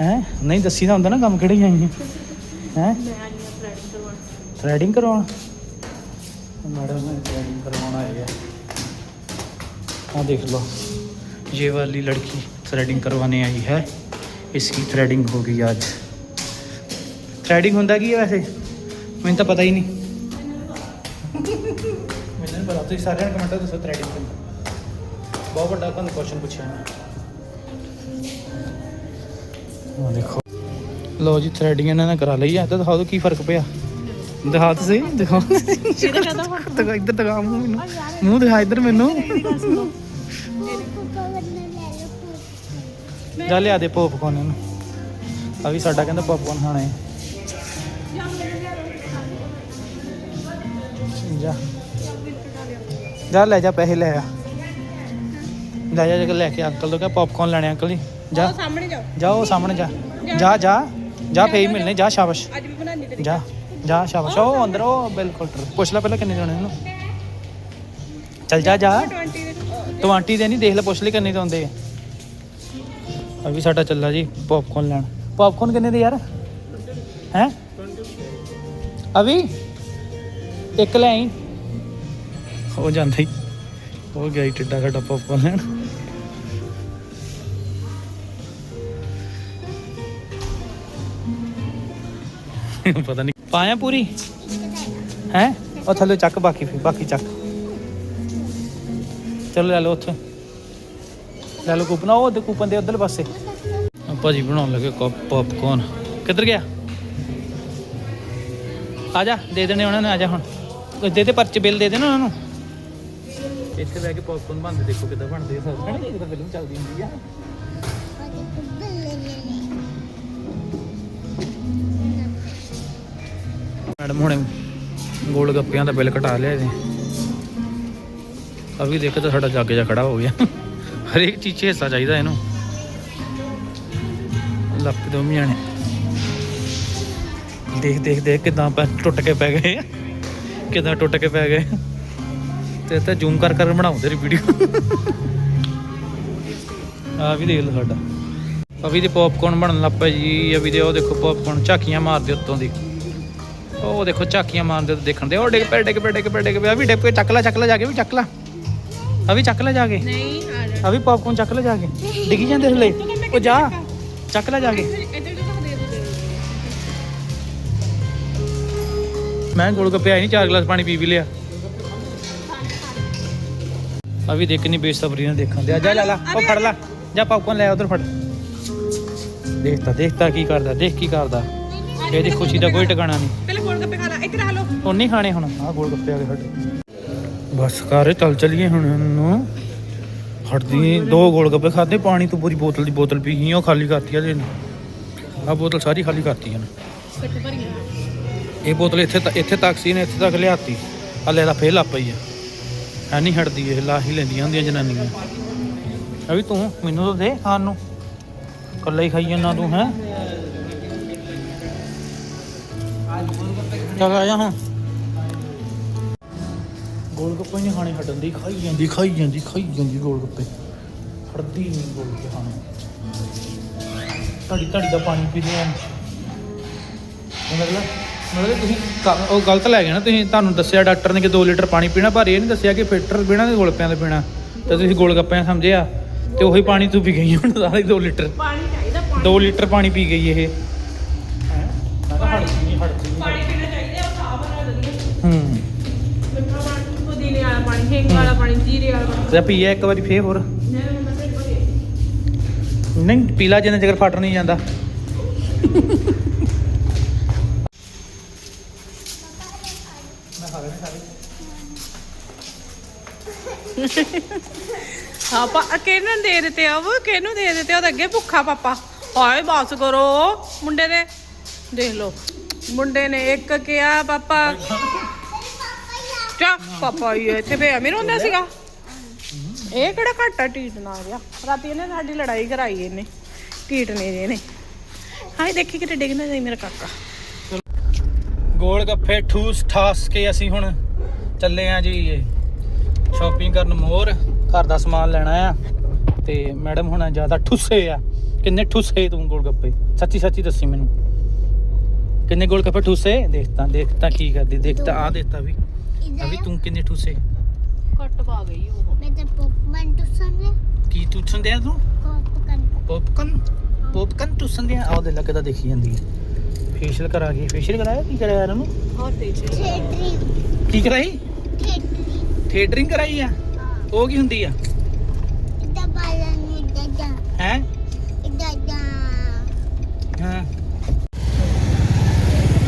ਹੈ ਨਹੀਂ ਦੱਸੀ ਤਾਂ ਹੁੰਦਾ ਨਾ ਕੰਮ ਕਿਹੜੇ ਆਈ ਹੈ ਹੈ ਥ੍ਰੈਡਿੰਗ ਕਰਵਾਉਣ ਮੈਡਮ ਨੇ ਥ੍ਰੈਡਿੰਗ ਕਰਵਾਉਣ ਆਏ ਆ ਆ ਦੇਖ लो ये वाली लड़की थ्रेडिंग करवाने आई है इसकी थ्रेडिंग होगी आज ਥ੍ਰੈਡਿੰਗ ਹੁੰਦਾ ਕੀ ਹੈ ਵੈਸੇ ਮੈਨੂੰ ਤਾਂ ਪਤਾ ਹੀ ਨਹੀਂ ਮੈਨੂੰ ਨਹੀਂ ਪਤਾ ਤੁਸੀਂ ਸਾਰਿਆਂ ਨੇ ਕਮੈਂਟਾਂ ਦੱਸੋ ਥ੍ਰੈਡਿੰਗ ਹੁੰਦਾ ਬਹੁਤ ਵੱਡਾ ਤੁਹਾਨੂੰ ਕੁਐਸਚਨ ਪੁੱਛਿਆ ਮੈਂ ਆ ਦੇਖੋ ਲੋ ਜੀ ਥ੍ਰੈਡਿੰਗ ਇਹਨਾਂ ਨੇ ਕਰਾ ਲਈ ਆ ਤਾਂ ਦਿਖਾਓ ਦਿਓ ਕੀ ਫਰਕ ਪਿਆ ਦਿਖਾ ਤਾਂ ਸਹੀ ਦਿਖਾਓ ਦਿਖਾ ਇੱਧਰ ਦਿਖਾ ਮੂੰਹ ਮੈਨੂੰ ਮੂੰਹ ਦਿਖਾ ਇੱਧਰ ਮੈਨੂੰ ਜਾ ਲਿਆ ਦੇ ਪੋਪਕੌਰਨ ਇਹਨੂੰ। ਆ ਵੀ ਸਾਡਾ ਕਹਿੰਦਾ ਪੋਪਕੌਰਨ ਖਾਣਾ ਹੈ। ਜਾ। ਜਾ ਲੈ ਜਾ ਪੈਸੇ ਲੈ ਆ। ਲੈ ਜਾ ਜਗ ਲੈ ਕੇ ਅੰਕਲ ਤੋਂ ਕਹ ਪੌਪਕੌਰਨ ਲੈਣੇ ਅੰਕਲ ਜੀ। ਜਾ। ਸਾਹਮਣੇ ਜਾਓ। ਜਾ ਉਹ ਸਾਹਮਣੇ ਜਾ। ਜਾ। ਜਾ ਜਾ। ਪੇ ਮਿਲਨੇ ਜਾ ਸ਼ਾਬਾਸ਼। ਅੱਜ ਵੀ ਬਣਾਉਣੀ ਤੇਰੀ ਜਾ ਜਾ ਸ਼ਾਬਾਸ਼। ਉਹ ਅੰਦਰ ਉਹ ਬਿਲਕੁਲ ਟਰ। ਪੁੱਛ ਲੈ ਪਹਿਲਾਂ ਕਿੰਨੇ ਦੇਣੇ ਇਹਨੂੰ ਚੱਲ ਜਾ ਜਾ। 20 ਦੇ ਤੂੰ ਨਹੀਂ ਦੇਖ ਲੈ ਪੁੱਛ ਲਈ ਕਿੰਨੇ ਦੇ ਆਉਂਦੇ ਆ। ਆ ਵੀ ਸਾਡਾ ਚੱਲਾ ਜੀ ਪੌਪਕੌਰਨ ਲੈਣ ਪੌਪਕੌਰਨ ਕਿੰਨੇ ਦੇ ਯਾਰ ਹੈ ਅਵੀ ਇੱਕ ਲੈ ਆਈ ਹੋ ਜਾਂਦਾ ਹੀ ਹੋ ਗਿਆ ਹੀ ਟਿੱਡਾ ਸਾਡਾ ਪੌਪਕੌਰਨ ਲੈਣ ਪਤਾ ਨਹੀਂ ਪਾਇਆ ਪੂਰੀ ਹੈ ਉਹ ਥੱਲੇ ਚੱਕ ਬਾਕੀ ਫਿਰ ਬਾਕੀ ਚੱਕ ਚਲੋ ਲੈ ਲਓ ਉੱਥੇ ਲੈ ਲਓ ਕੂਪਨ ਉਹ ਦੇ ਕੂਪਨ ਦੇ ਉਧਰ ਪਾਸੇ। ਭਾਜੀ ਬਣਾਉਣ ਲੱਗੇ ਪੌਪਕੌਰਨ ਕਿੱਧਰ ਗਿਆ? ਆ ਜਾ, ਦੇ ਦੇਣੇ ਉਹਨਾਂ ਨੇ, ਆ ਜਾ ਹੁਣ। ਦੇ ਦੇ ਪਰਚੇ, ਬਿੱਲ ਦੇ ਦੇ ਉਹਨਾਂ ਨੂੰ। ਇੱਥੇ ਬਹਿ ਕੇ ਪੌਪਕੌਰਨ ਬਣਦੇ ਦੇਖੋ ਕਿੱਦਾਂ ਬਣਦੇ ਆ ਸਾਰੇ। ਹਨਾ ਜਦੋਂ ਫਿਲਮ ਚੱਲਦੀ ਹੁੰਦੀ ਆ। ਮੈਡਮ ਹੁਣੇ ਗੋਲ ਗੱਪਿਆਂ ਦਾ ਬਿੱਲ ਕਟਾ ਲਿਆ ਇਹਨੇ। ਆ ਦੇਖੋ ਤਾਂ ਸਾਡਾ ਜੱਗ ਜਾ ਖੜਾ ਹੋ ਗਿਆ। ਹਰੇਕ ਚੀਜ਼ 'ਚ ਹਿੱਸਾ ਚਾਹੀਦਾ ਇਹਨੂੰ। ਲੱਪ ਦੋ ਮੀਆਂ ਦੇਖ ਦੇਖ ਦੇਖ ਕਿਦਾਂ ਪੈ ਟੁੱਟ ਕੇ ਪੈ ਗਏ। ਕਿਦਾਂ ਟੁੱਟ ਕੇ ਪੈ ਗਏ। ਤੇ ਤਾਂ ਜ਼ੂਮ ਕਰ ਕਰ ਬਣਾਉ ਤੇਰੀ ਵੀਡੀਓ। ਆ ਵੀ ਦੇਖ ਲਓ ਸਾਡਾ। ਅਭੀ ਦੇ ਪੌਪਕੌਰਨ ਬਣਨ ਲੱਗ ਪਏ ਜੀ। ਅਭੀ ਦੇ ਉਹ ਦੇਖੋ ਪੌਪਕੌਰਨ ਝਾਕੀਆਂ ਮਾਰਦੇ ਉੱਤੋਂ ਦੀ। ਉਹ ਦੇਖੋ ਝਾਕੀਆਂ ਮਾਰਦੇ ਦੇਖਣ ਦੇ। ਉਹ ਡਿੱਗ ਪੈ ਡਿੱਗ ਪੈ ਡਿੱਗ ਪੈ ਡਿੱਗ ਪੈ ਵੀ ਡਿੱਗ ਪੈ ਚੱਕ ਲੈ ਚੱਕ ਲੈ ਜਾ ਕੇ ਵੀ ਚੱਕ ਲੈ। ਆ ਵੀ ਚੱਕ ਲੈ ਜਾ ਕੇ। ਨਹੀਂ ਆ ਆ ਵੀ ਪੌਪਕੌਰਨ ਚੱਕ ਲੈ ਜਾ ਕੇ। ਡਿੱਗੀ ਜਾਂਦੇ ਥੱਲੇ। ਉਹ ਜਾ। ਚੱਕ ਲੈ ਜਾ ਕੇ। ਮੈਂ ਗੋਲ ਗੱਪੇ ਆਈ ਨਹੀਂ ਚਾਰ ਗਲਾਸ ਪਾਣੀ ਪੀ ਵੀ ਲਿਆ। ਆ ਵੀ ਦੇਖ ਨਹੀਂ ਬੇਸਬਰੀ ਨਾਲ ਦੇਖਣ ਦੇ। ਆ ਜਾ ਲੈ ਲਾ। ਉਹ ਫੜ ਲੈ। ਜਾ ਪੌਪਕੌਰਨ ਲੈ ਉਧਰ ਫੜ। ਦੇਖਤਾ ਦੇਖਤਾ ਕੀ ਕਰਦਾ ਦੇਖ ਕੀ ਕਰਦਾ। ਇਹਦੀ ਖੁਸ਼ੀ ਦਾ ਕੋਈ ਟਿਕਾਣਾ ਨਹੀਂ। ਪਹਿਲੇ ਗੋਲ ਗੱਪੇ ਖਾ ਲੈ। ਇੱਧਰ ਆ ਲੋ ਉਹ ਨਹੀਂ ਖਾਣੇ ਹੁਣ। ਆਹ ਗੋਲ ਗੱਪੇ ਆ ਗਏ ਸਾਡੇ ਬਸ ਕਰ ਚੱਲ ਚਲੀਏ ਹੁਣ ਨੂੰ ਹਟਦੀ ਦੋ ਗੋਲ ਗੱਪੇ ਖਾਦੇ ਪਾਣੀ ਤੋਂ ਪੂਰੀ ਬੋਤਲ ਦੀ ਬੋਤਲ ਪੀ ਗਈ ਉਹ ਖਾਲੀ ਕਰਤੀ ਆ ਇਹਨੇ। ਆ ਬੋਤਲ ਸਾਰੀ ਖਾਲੀ ਕਰਤੀ ਭਰੀਆਂ। ਇਹ ਬੋਤਲ ਇੱਥੇ ਇੱਥੇ ਤੱਕ ਸੀ ਨੇ ਇੱਥੇ ਤੱਕ ਲਿਆਤੀ। ਆ ਲੈ ਲਾ ਫੇਰ ਲਾ ਪਈ ਆ। ਐ ਨਹੀਂ ਹਟਦੀ ਇਹ ਲਾ ਹੀ ਲੈਂਦੀਆਂ ਹੁੰਦੀਆਂ ਜਨਾਨੀਆਂ। ਆ ਵੀ ਤੂੰ ਮੈਨੂੰ ਤਾਂ ਦੇ ਖਾਣ ਨੂੰ। ਕੱਲਾ ਹੀ ਖਾਈ ਜਾਂਦਾ ਤੂੰ ਹੈ। ਚੱਲ ਆ ਜਾ ਹੁਣ। ਗੋਲ ਗੱਪੇ ਨਹੀਂ ਖਾਣੇ ਹਟਣ ਦੀ ਖਾਈ ਜਾਂਦੀ ਖਾਈ ਜਾਂਦੀ ਖਾਈ ਜਾਂਦੀ ਗੋਲ ਗੱਪੇ ਹਟਦੀ ਨਹੀਂ ਗੋਲ ਗੱਪੇ ਖਾਣੇ। ਧੜੀ ਧੜੀ ਦਾ ਪਾਣੀ ਪੀ ਲਿਆ। ਮਤਲਬ ਮਤਲਬ ਤੁਸੀਂ ਉਹ ਗਲਤ ਲੈ ਗਏ ਨਾ ਤੁਸੀਂ ਤੁਹਾਨੂੰ ਦੱਸਿਆ ਡਾਕਟਰ ਨੇ ਕਿ 2 ਲੀਟਰ ਪਾਣੀ ਪੀਣਾ ਪਰ ਇਹ ਨਹੀਂ ਦੱਸਿਆ ਕਿ ਫਿਲਟਰ ਪੀਣਾ ਤੇ ਗੋਲਗੱਪਿਆਂ ਦੇ ਪੀਣਾ ਤੇ ਤੁਸੀਂ ਗੋਲਗੱਪਿਆਂ ਸਮਝਿਆ? ਤੇ ਉਹੀ ਪਾਣੀ ਤੂੰ ਪੀ ਗਈ ਹੁਣ ਸਾਰਾ 2 ਲੀਟਰ। ਪਾਣੀ ਚਾਹੀਦਾ 2 ਲੀਟਰ ਪਾਣੀ ਪੀ ਗਈ ਇਹ। ਮੈਂ ਤਾਂ ਹੜਦੀ ਨਹੀਂ ਹੜਦੀ ਨਹੀਂ ਪਾਣੀ ਪੀਣਾ ਚਾਹੀਦਾ ਉਹ ਸਾਹ ਬਣਾ ਦਿੰਦੀ ਹੂੰ ਮਿੱਠਾ ਪਾਣੀ ਪੁਦੀਨੇ ਵਾਲਾ ਪਾਣੀ ਹਿੰਗ ਵਾਲਾ ਪਾਣੀ ਜੀਰੇ ਵਾਲਾ ਪਾਣੀ ਤੇ ਪੀਆ ਇੱਕ ਵਾਰੀ ਫੇਰ ਹੋਰ। ਨਹੀਂ ਮੈਂ ਤੇ ਕੋਈ ਨਹੀਂ ਪੀਲਾ ਜਿੰਨਾ ਚਿਰ ਫਟ ਨਹੀਂ ਜਾਂਦਾ। ਹਾਂ ਪਾ ਕਿਹਨੂੰ ਦੇ ਦਿੱਤੇ ਆ ਉਹ? ਕਿਹਨੂੰ ਦੇ ਦਿੱਤੇ ਉਹਦੇ ਅੱਗੇ ਭੁੱਖਾ ਪਾਪਾ। ਹਾਏ ਬਸ ਕਰੋ। ਮੁੰਡੇ ਦੇ ਦੇਖ ਲਓ। ਮੁੰਡੇ ਨੇ ਇੱਕ ਕਿਹਾ ਪਾਪਾ। ਚਾ ਪਾਪਾ ਇਹ ਇੱਥੇ ਫੇ ਅਮੀਰ ਹੁੰਦਾ ਸੀਗਾ। ਇਹ ਕਿਹੜਾ ਘਾਟਾ ਟੀਟ ਨਾ ਆ। ਰਾਤੀ ਇਹਨੇ ਸਾਡੀ ਲੜਾਈ ਕਰਾਈ ਇਹਨੇ, ਟੀਟ ਨੇ ਇਹਨੇ। ਹਾਏ, ਦੇਖੀ ਕਿਤੇ ਡਿੱਗ ਨਾ ਜਾਈ ਮੇਰਾ ਕਾਕਾ। ਗੋਲ ਗੱਫੇ, ਠੂਸ ਠਾਸ ਕੇ ਅਸੀਂ ਹੁਣ ਚੱਲੇ ਆ ਜੀ ਸ਼ਾਪਿੰਗ ਕਰਨ ਮੋਰ। ਘਰ ਦਾ ਸਮਾਨ ਲੈਣਾ ਆ। ਤੇ ਮੈਡਮ ਹੁਣ ਜ਼ਿਆਦਾ ਠੁੱਸੇ ਆ। ਕਿੰਨੇ ਠੁੱਸੇ ਤੂੰ ਗੋਲ ਗੱਪੇ ਸੱਚੀ ਸੱਚੀ ਦੱਸੀ ਮੈਨੂੰ। ਕਿੰਨੇ ਗੋਲ ਗੱਪੇ ਠੁੱਸੇ? ਦੇਖਤਾ ਦੇਖਤਾ ਕੀ ਕਰਦੀ ਦੇਖਤਾ ਆ ਦੇਖਤਾ ਵੀ। ਅਭੀ ਤੂੰ ਕਿੰਨੇ ਠੁੱਸੇ? ਘੱਟ ਪਾ ਗਈ ਉਹ। ਮੈਂ ਤਾਂ ਪੋਪਮੈਨ ਟੁਸਨ ਲੈ ਕੀ ਟੁੱਸਣ ਦਿਆ ਤੂੰ? ਕੋਪਕਨ ਪੋਪਕਨ ਪੋਪਕਨ ਟੁੱਸਣ ਦਿਆ ਆਹ ਦੇ ਲੱਗੇ ਤਾਂ ਦੇਖੀ ਜਾਂਦੀ ਹੈ। ਫੇਸ਼ੀਅਲ ਕਰਾ ਕੇ। ਫੇਸ਼ੀਅਲ ਕਰਾਇਆ? ਕੀ ਕਰਾਇਆ ਇਹਨਾਂ ਨੂੰ? ਹੋਰ ਟੀਚਰ ਥੇਟਰੀ ਕੀ ਕਰਾਈ? ਥੇਟਰੀ ਥੀਏਟਰਿੰਗ ਕਰਾਈ ਆ? ਉਹ ਕੀ ਹੁੰਦੀ ਆ? ਇਦਾਂ ਬਾਲਾਂ ਨੂੰ ਇਦਾਂ ਹੈ? ਇਦਾਂ ਇਦਾਂ ਹਾਂ।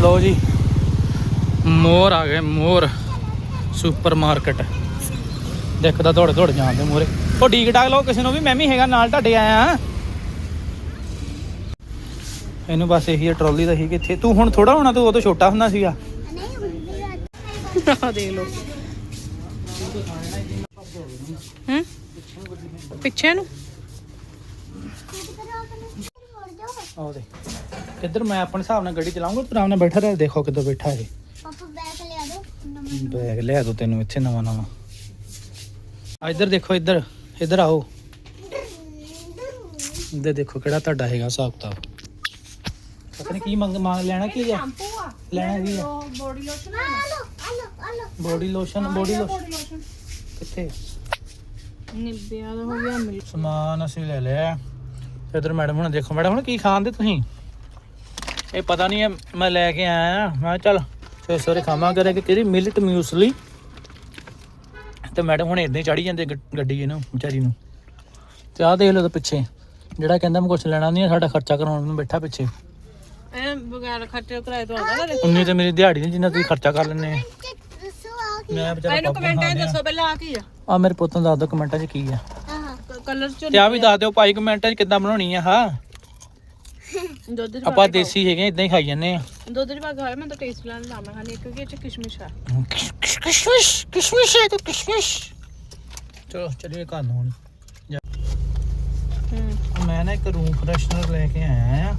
ਲੋ ਜੀ। ਮੋਰ ਆ ਗਏ ਮੋਰ। Super market. ਦੇਖਦਾ ਦੌੜ ਦੌੜ ਜਾਂਦੇ ਮੋਰੇ ਉਹ ਡੀਕ ਡਾਕ ਲਓ ਕਿਸੇ ਨੂੰ ਵੀ ਮੈਂ ਵੀ ਹੈਗਾ ਨਾਲ ਤੁਹਾਡੇ ਆਇਆ ਇਹਨੂੰ ਬਸ ਇਹੀ ਟਰਾਲੀ ਦਾ ਸੀ ਕਿ ਇੱਥੇ ਤੂੰ ਹੁਣ ਥੋੜਾ ਹੋਣਾ ਤੂੰ ਉਦੋਂ ਛੋਟਾ ਹੁੰਦਾ ਸੀਗਾ। ਆ ਦੇਖ ਲਓ। ਹੂੰ? ਪਿੱਛੇ ਨੂੰ? ਆਹ ਦੇ ਕਿੱਧਰ ਮੈਂ ਆਪਣੇ ਹਿਸਾਬ ਨਾਲ ਗੱਡੀ ਚਲਾਉਂਗਾ ਤੂੰ ਆਰਾਮ ਨਾਲ ਬੈਠਾ ਰਹਿ ਦੇਖੋ ਕਿੱਦਾਂ ਬੈਠਾ ਇਹ ਪਾਪਾ ਬੈਗ ਲਿਆ ਦੋ ਨੰਬਰ ਬੈਗ ਲਿਆ ਦੋ ਤੈਨੂੰ ਇੱਥੇ ਨਵਾਂ ਨਵਾਂ। ਆ ਇੱਧਰ ਦੇਖੋ ਇੱਧਰ ਇੱਧਰ ਆਓ। ਇੱਧਰ ਦੇਖੋ ਕਿਹੜਾ ਤੁਹਾਡਾ ਹੈਗਾ ਹਿਸਾਬ ਕਿਤਾਬ। ਪਤਾ ਨਹੀਂ ਕੀ ਮੰਗ ਮੰਗ ਲੈਣਾ ਕੀ ਹੈ ਸ਼ੈਂਪੂ ਆ। ਲੈਣਾ ਕੀ ਹੈ ਬੋਡੀ ਲੋਸ਼ਨ ਆ। ਲੋ ਆ ਲੋ ਆ ਲੋ ਬੋਡੀ ਲੋਸ਼ਨ ਬੋਡੀ ਲੋਸ਼ਨ ਕਿੱਥੇ? ਨਿੱਬਿਆ ਦਾ ਹੋ ਗਿਆ ਮਿਲ ਸਮਾਨ ਅਸੀਂ ਲੈ ਲਿਆ। ਇੱਧਰ ਮੈਡਮ ਹੁਣ ਦੇਖੋ। ਮੈਡਮ ਹੁਣ ਕੀ ਖਾਂਦੇ ਤੁਸੀਂ? ਇਹ ਪਤਾ ਨਹੀਂ ਮੈਂ ਲੈ ਕੇ ਆਇਆ। ਮੈਂ ਕਿਹਾ ਚੱਲ ਸਵੇਰੇ ਸਵੇਰੇ ਖਾਵਾਂ ਕਰੇ ਕਿ ਕਿਹੜੀ ਮਿਲਟ ਮਿਊਸਲੀ ਤੇ ਮੈਡਮ ਹੁਣ ਇਦਾਂ ਹੀ ਚੜੀ ਜਾਂਦੇ ਗੱਡੀ ਇਹਨੂੰ ਵਿਚਾਰੀ ਨੂੰ। ਤੇ ਆਹ ਦੇਖ ਲਓ ਤੇ ਪਿੱਛੇ ਜਿਹੜਾ ਕਹਿੰਦਾ ਮੈਂ ਕੁਝ ਲੈਣਾ ਨਹੀਂ ਸਾਡਾ ਖਰਚਾ ਕਰਾਉਣ ਨੂੰ ਬੈਠਾ ਪਿੱਛੇ। ਇਹ ਬਗੈਰ ਖਰਚੇ ਕਰਾਏ ਤੋਂ ਆਉਂਦਾ ਨਾ ਉਨੀ ਤੇ ਮੇਰੀ ਦਿਹਾੜੀ ਨਹੀਂ ਜਿੰਨਾ ਤੁਸੀਂ ਖਰਚਾ ਕਰ ਕੀ ਮੈਂ ਵਿਚਾਰਾ ਕਮੈਂਟਾਂ 'ਚ ਦੱਸੋ ਪਹਿਲਾਂ ਆ ਕੀ ਆ? ਆ ਮੇਰੇ ਪੁੱਤ ਨੂੰ ਦੱਸ ਦਿਓ ਕਮੈਂਟਾਂ 'ਚ ਕੀ ਆ। ਆਹ। ਕਲਰ ਚ ਤੇ ਆ ਵੀ ਦੱਸ ਦਿਓ ਭਾਈ ਕਮੈਂਟਾਂ 'ਚ ਕਿੱਦਾਂ ਬਣਾਉਣੀ ਆ ਹਾਂ ਦੁੱਧ ਚ ਆਪਾਂ ਦੇਸੀ ਹੈਗੇ ਇਦਾਂ ਹੀ ਖਾਈ ਜਾਂਦੇ ਆ। ਦੁੱਧ ਚ ਪਾ ਕੇ ਮੈਂ ਤਾਂ ਟੇਸਟ ਲੈਣ ਲਾਵਾਂ ਖਾਣੀ ਕਿਉਂਕਿ ਇਹ ਚ ਕਿਸ਼ਮਿਸ਼ ਆ। ਕਿਸ਼ਮਿਸ਼ ਕਿਸ਼ਮਿਸ਼ ਹੈ ਤੂੰ ਕਿਸ਼ਮਿਸ਼। ਚਲੋ ਚਲਿਏ ਘਰ ਨੂੰ ਹੁਣ। ਹੂੰ ਮੈਂ ਨਾ ਇੱਕ ਰੂਮ ਫਰੈਸ਼ਨਰ ਲੈ ਕੇ ਆਇਆ ਆ।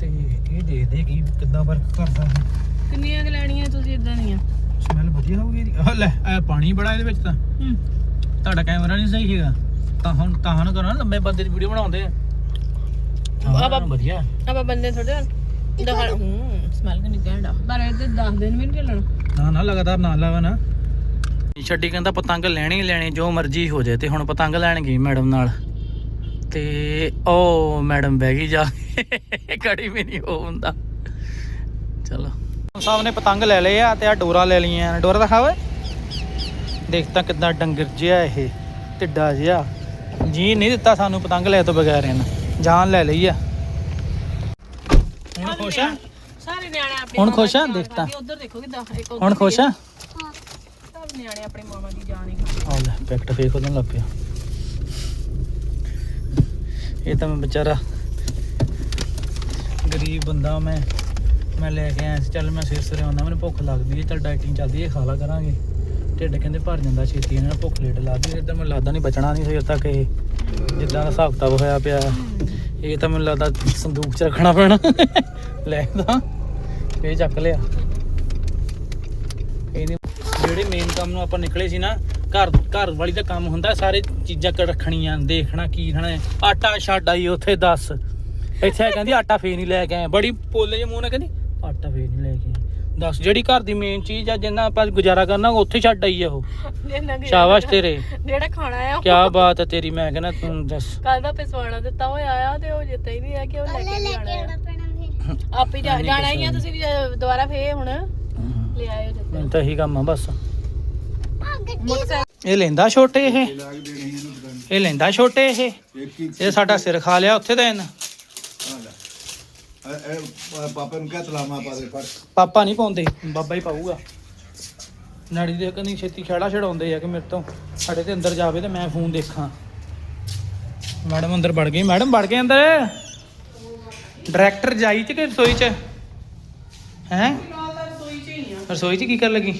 ਤੇ ਇਹ ਦੇ ਦੇ ਕੀ ਕਿੱਦਾਂ ਵਰਕ ਕਰਦਾ ਹੈ ਕਿੰਨੀਆਂ ਕੁ ਲੈਣੀਆਂ ਤੁਸੀਂ ਇਦਾਂ ਦੀਆਂ? ਸਮੈਲ ਵਧੀਆ ਹੋਊਗੀ ਇਹਦੀ? ਆਹ ਲੈ ਇਹ ਪਾਣੀ ਬੜਾ ਇਹਦੇ ਵਿੱਚ ਤਾਂ। ਹੂੰ ਤੁਹਾਡਾ ਕੈਮਰਾ ਨਹੀਂ ਸਹੀ ਹੈਗਾ। ਤਾਂ ਹੁਣ ਤਾਂ ਹੁਣ ਕਰੋ ਨਾ ਲੰਮੇ ਬੰਦੇ ਦੀ ਵੀਡੀਓ ਬਣਾਉਂਦੇ ਆ। ਆਹ ਆਹ ਬਾਬ- ਵਧੀਆ। ਆਪਾਂ ਬੰਦੇ ਥੋੜੇ ਦਹਾ ਹੂੰ ਸਮੈਲ ਕਿੰਨੀ ਘੈਂਟਾ ਪਰ ਇਹ ਤੇ 10 ਦਿਨ ਵੀ ਨਹੀਂ ਚੱਲਣਾ। ਨਾ ਨਾ ਲਗਾਤਾਰ ਨਾ ਲਾਵਾ ਨਾ। ਛੱਡੀ ਕਹਿੰਦਾ ਪਤੰਗ ਲੈਣੀ ਹੀ ਲੈਣੀ ਜੋ ਮਰਜ਼ੀ ਹੋ ਜਾਏ ਤੇ ਹੁਣ ਪਤੰਗ ਲੈਣ ਗਈ ਮੈਡਮ ਨਾਲ। ਤੇ ਉਹ ਮੈਡਮ ਬਹਿ ਗਈ ਜਾ ਕੇ ਕੜੀ ਵੀ ਨਹੀਂ ਹੋ ਹੁੰਦਾ। ਚਲੋ। ਸਾਹਿਬ ਨੇ ਪਤੰਗ ਲੈ ਲਏ ਆ ਤੇ ਆ ਡੋਰਾ ਲੈ ਲਈਆਂ ਨੇ। ਡੋਰਾ ਦਿਖਾ ਓਏ। ਦੇਖ ਤਾਂ ਕਿਦਾਂ ਡੰਗਰ ਜਿਹਾ ਇਹ ਟਿੱਡਾ ਜਿਹਾ। ਜੀ ਨਹੀਂ ਦਿੱਤਾ ਸਾਨੂੰ ਪਤੰਗ ਲੈ ਤੋਂ ਬਗੈਰ ਇਹਨਾਂ। ਜਾਨ ਲੈ ਲਈ ਆ। ਹੁਣ ਖੁਸ਼ ਆ? ਸਾਰੇ ਨਿਆਣੇ ਆਪਣੇ ਹੁਣ ਖੁਸ਼ ਆ? ਦੀ ਜਾਨ ਦੇਖ ਤਾਂ। ਖਾਂਦੇ, ਉੱਧਰ ਦੇਖੋ ਕਿਦਾਂ ਇੱਕ ਹੁਣ ਖੁਸ਼ ਆ। ਹਾਂ ਸਭ ਨਿਆਣੇ ਆਪਣੇ ਮਾਵਾਂ ਦੀ ਜਾਨ ਹੀ। ਆ ਲੈ ਪੈਕਟ ਫੇਕ ਉਹਨੂੰ ਲੱਗ ਪਿਆ। ਇਹ ਤਾਂ ਮੈਂ ਵਿਚਾਰਾ ਗਰੀਬ ਬੰਦਾ ਮੈਂ ਮੈਂ ਲੈ ਕੇ ਆਇਆ ਸੀ। ਚੱਲ ਮੈਂ ਸਿਰ ਸਿਰੇ ਆਉਂਦਾ ਮੈਨੂੰ ਭੁੱਖ ਲੱਗਦੀ ਹੈ ਚੱਲ ਡਾਈਟਿੰਗ ਚੱਲਦੀ ਹੈ ਖਾ ਲਾ ਕਰਾਂਗੇ। ਢਿੱਡ ਕਹਿੰਦੇ ਭਰ ਜਾਂਦਾ ਛੇਤੀ, ਇਹਨਾਂ ਨੂੰ ਭੁੱਖ ਲੇਟ ਲੱਗਦੀ ਹੈ ਤਾਂ ਮੈਨੂੰ ਲੱਗਦਾ ਨਹੀਂ ਬਚਣਾ ਨਹੀਂ ਸਵੇਰ ਤੱਕ ਇਹ, ਜਿੱਦਾਂ ਦਾ ਹਿਸਾਬ ਕਿਤਾਬ ਹੋਇਆ ਪਿਆ। ਇਹ ਤਾਂ ਮੈਨੂੰ ਲੱਗਦਾ ਸੰਦੂਕ 'ਚ ਰੱਖਣਾ ਪੈਣਾ। ਲੈ ਤਾਂ, ਇਹ ਚੱਕ ਲਿਆ। ਇਹਨੇ ਜਿਹੜੇ ਮੇਨ ਕੰਮ ਨੂੰ ਆਪਾਂ ਨਿਕਲੇ ਸੀ ਨਾ, ਘਰ ਘਰ ਵਾਲੀ ਦਾ ਕੰਮ ਹੁੰਦਾ, ਸਾਰੇ ਚੀਜ਼ਾਂ ਕ ਰੱਖਣੀਆਂ, ਦੇਖਣਾ, ਕੀ ਖਾਣਾ ਹੈ। ਆਟਾ ਛੱਡ ਆਈ ਉੱਥੇ, ਦੱਸ। ਇੱਥੇ ਕਹਿੰਦੀ ਆਟਾ ਫੇਰ ਨਹੀਂ ਲੈ ਕੇ ਆਏ ਬੜੀ ਪੋਲੇ ਜਿਹੇ ਮੂੰਹ ਨਾਲ ਕਹਿੰਦੀ ਆਟਾ ਫੇਰ ਨਹੀਂ ਲੈ ਕੇ ਆਏ ਦੱਸ ਜਿਹੜੀ ਘਰ ਦੀ ਮੇਨ ਚੀਜ਼ ਆ ਜਿੰਨਾ ਆਪਾਂ ਗੁਜ਼ਾਰਾ ਕਰਨਾ ਉੱਥੇ ਛੱਡ ਆਈ ਆ ਉਹ। ਸ਼ਾਬਾਸ਼ ਤੇਰੇ। ਜਿਹੜਾ ਖਾਣਾ ਆ ਕੀ ਬਾਤ ਹੈ ਤੇਰੀ ਮੈਂ ਕਹਿੰਦਾ ਤੂੰ ਦੱਸ। ਕੱਲ ਦਾ ਪਿਸਵਾਣਾ ਦਿੱਤਾ ਹੋਇਆ ਆ ਤੇ ਉਹ ਜਿੱਤੇ ਹੀ ਨਹੀਂ ਆ ਕਿ ਉਹ ਲੈ ਕੇ ਫਿਰ ਆ। ਆਪੇ ਜਾਣਾ ਹੀ ਆ ਤੁਸੀਂ ਵੀ ਦੁਬਾਰਾ ਫੇਰ ਹੁਣ ਲੈ ਆਇਓ ਜਿੱਤੇ ਤਾਂ ਇਹੀ ਕੰਮ ਆ ਬਸ। ਇਹ ਲੈਂਦਾ ਛੋਟੇ ਇਹ। ਇਹ ਲੈਂਦਾ ਛੋਟੇ ਇਹ। ਇਹ ਸਾਡਾ ਸਿਰ ਖਾ ਲਿਆ ਉੱਥੇ ਤਾਂ ਇਹਨ। ਇਹ- ਇਹ ਪਾਪਾ ਨੂੰ ਕਹਿ ਤਲਾਮਾ ਪਾ ਦੇ ਪਰ ਪਾਪਾ ਨਹੀਂ ਪਾਉਂਦੇ ਬਾਬਾ ਹੀ ਪਾਊਗਾ। ਨਾੜੀ ਦੇ ਕੰਨੀ ਛੇਤੀ ਖੜਾ ਛਡਾਉਂਦੇ ਆ ਕਿ ਮੇਰੇ ਤੋਂ ਸਾਡੇ ਤੇ ਅੰਦਰ ਜਾਵੇ ਤੇ ਮੈਂ ਫੋਨ ਦੇਖਾਂ। ਮੈਡਮ ਅੰਦਰ ਵੜ ਗਈ ਮੈਡਮ ਵੜ ਗਏ ਅੰਦਰ? ਡਾਇਰੈਕਟਰ ਜਾਈ ਚ ਕਿ ਰਸੋਈ ਚ? ਹੈ? ਰਸੋਈ ਚ ਹੀ ਆ ਰਸੋਈ ਚ ਕੀ ਕਰ ਲੱਗੀ?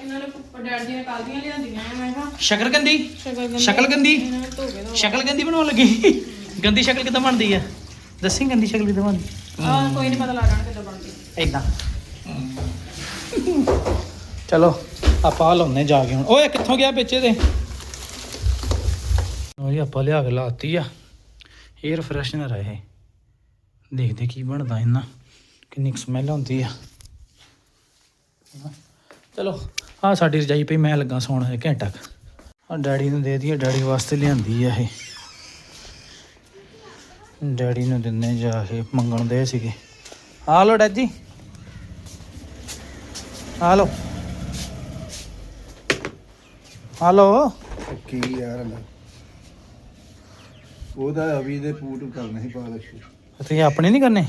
ਇਹਨਾਂ ਨੇ ਡੈਡ ਦੀਆਂ ਕਾਲਦੀਆਂ ਲਿਆਂਦੀਆਂ ਆ ਮੈਂ ਕਿਹਾ ਸ਼ਕਲ ਸ਼ਕਲਕੰਦੀ ਇਹਨਾਂ ਨੇ ਧੋ ਕੇ ਦੋ ਸ਼ਕਲਕੰਦੀ ਬਣਾਉਣ ਲੱਗੀ? ਗੰਦੀ ਸ਼ਕਲ ਕਿੱਦਾਂ ਬਣਦੀ ਆ? ਦੱਸੀ ਗੰਦੀ ਸ਼ਕਲ ਕਿੱਦਾਂ ਬਣਦੀ ਆ ਕੋਈ ਨਹੀਂ ਪਤਾ ਲੱਗਣਾ ਕਿੱਦਾਂ ਬਣਦੀ ਏਦਾਂ। ਚਲੋ ਆਪਾਂ ਲਾਉਨੇ ਜਾ ਕੇ ਹੁਣ। ਓਏ ਕਿੱਥੋਂ ਗਿਆ ਵਿੱਚ ਇਹਦੇ ਜੀ ਆਪਾਂ ਲਿਆ ਕੇ ਲਾਤੀ ਆ। 에ਅਰ ਫਰੈਸ਼ਨਰ ਹੈ ਇਹ। ਦੇਖਦੇ ਕੀ ਬਣਦਾ ਇਹਨਾਂ। ਕਿੰਨੀ ਸਮੈਲ ਆਉਂਦੀ ਆ। ਚਲੋ ਆ ਸਾਡੀ ਰਜਾਈ ਪਈ ਮੈਂ ਲੱਗਾ ਸੌਣ ਹੈ ਘੰਟਾ ਆ ਡੈਡੀ ਨੂੰ ਦੇ ਦਈਏ ਡੈਡੀ ਵਾਸਤੇ ਲਿਆਂਦੀ ਆ ਇਹ। ਡੈਡੀ ਨੂੰ ਦਿੰਨੇ ਜਾ ਕੇ ਮੰਗਣ ਦੇ ਸੀਗੇ। ਆ ਲੋ ਡੈਡੀ। ਆ ਲੋ ਆ ਲੋ ਕੀ ਯਾਰ ਲੈ ਉਹਦਾ ਅਭੀ ਦੇ ਪੂਟ ਕਰਨੇ ਸੀ ਪਾਲਸ਼। ਤੁਸੀਂ ਆਪਣੇ ਨਹੀਂ ਕਰਨੇ?